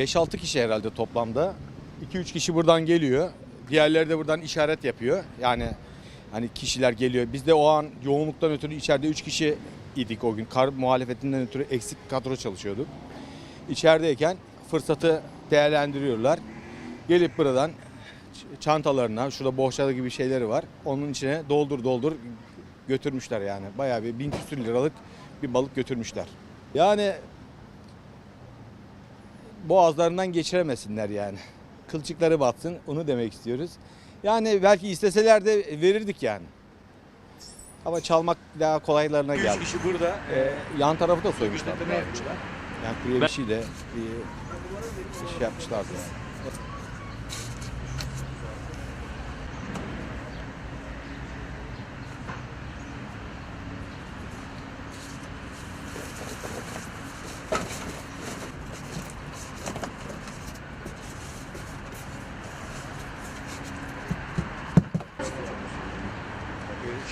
5-6 kişi herhalde toplamda. 2-3 kişi buradan geliyor. Diğerleri de buradan işaret yapıyor. Yani hani kişiler geliyor. Biz de o an yoğunluktan ötürü içeride 3 kişi idik o gün. Kar muhalefetinden ötürü eksik kadro çalışıyorduk. İçerideyken fırsatı değerlendiriyorlar. Gelip buradan çantalarına, şurada bohçalı gibi şeyleri var. Onun içine doldur doldur götürmüşler yani. Bayağı bir bin küsür liralık bir balık götürmüşler. Yani boğazlarından geçiremesinler yani. Kılçıkları batsın onu demek istiyoruz. Yani belki isteseler de verirdik yani. Ama çalmak daha kolaylarına geldi. kişi burada. Ee, yan tarafı da soymuşlar. Ne yapmışlar? Yani kurye bir şey de bir şey yapmışlardı yani.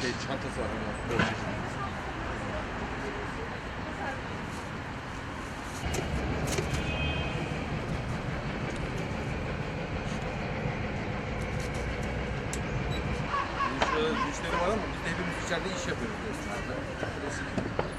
şey çantası var. Hani, müşteri var ama biz de hepimiz içeride iş yapıyoruz. Klasik.